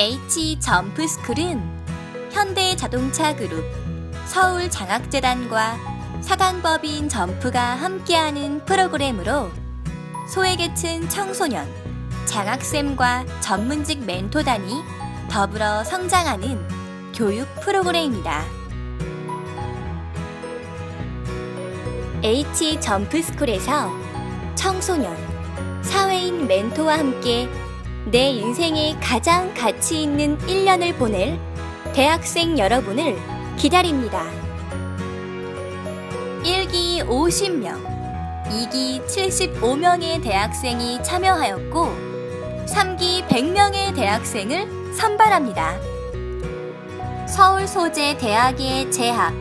H 점프스쿨은 현대자동차 그룹 서울장학재단과 사단법인 점프가 함께하는 프로그램으로 소외계층 청소년, 장학생과 전문직 멘토단이 더불어 성장하는 교육 프로그램입니다. H 점프스쿨에서 청소년, 사회인 멘토와 함께 내 인생에 가장 가치 있는 1년을 보낼 대학생 여러분을 기다립니다. 1기 50명, 2기 75명의 대학생이 참여하였고, 3기 100명의 대학생을 선발합니다. 서울 소재 대학에 재학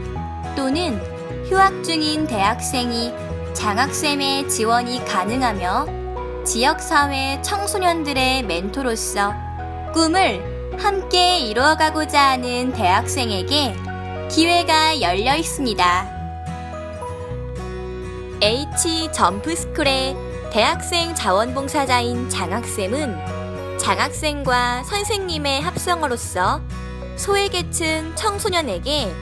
또는 휴학 중인 대학생이 장학생의 지원이 가능하며 지역사회 청소년들의 멘토로서 꿈을 함께 이루어가고자 하는 대학생에게 기회가 열려 있습니다. H 점프스쿨의 대학생 자원봉사자인 장학쌤은 장학생과 선생님의 합성어로서 소외계층 청소년에게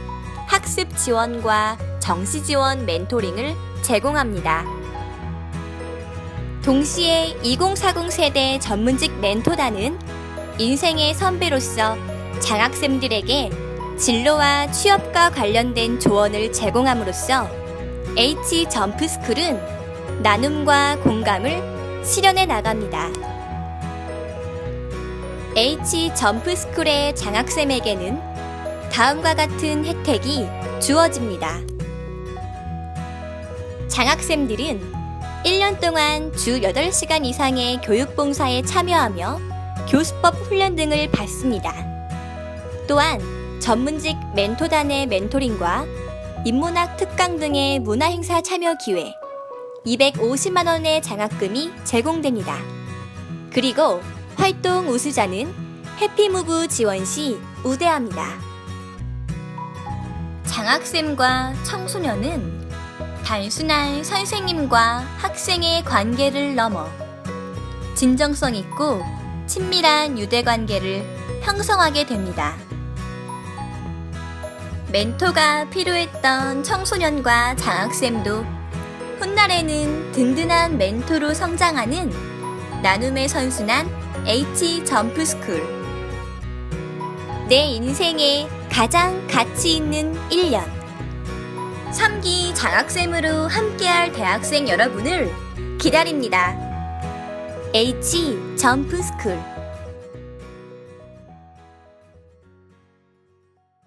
학습 지원과 정시 지원 멘토링을 제공합니다. 동시에 2040 세대 전문직 멘토단은 인생의 선배로서 장학생들에게 진로와 취업과 관련된 조언을 제공함으로써 H 점프스쿨은 나눔과 공감을 실현해 나갑니다. H 점프스쿨의 장학생에게는 다음과 같은 혜택이 주어집니다. 장학생들은 1년 동안 주 8시간 이상의 교육봉사에 참여하며 교수법 훈련 등을 받습니다. 또한 전문직 멘토단의 멘토링과 인문학 특강 등의 문화행사 참여 기회 250만원의 장학금이 제공됩니다. 그리고 활동 우수자는 해피무브 지원 시 우대합니다. 장학생과 청소년은 단순한 선생님과 학생의 관계를 넘어 진정성 있고 친밀한 유대 관계를 형성하게 됩니다. 멘토가 필요했던 청소년과 장학생도 훗날에는 든든한 멘토로 성장하는 나눔의 선순환 H 점프스쿨. 내 인생에 가장 가치 있는 1년. 3기 장학생으로 함께할 대학생 여러분을 기다립니다. H 점프스쿨.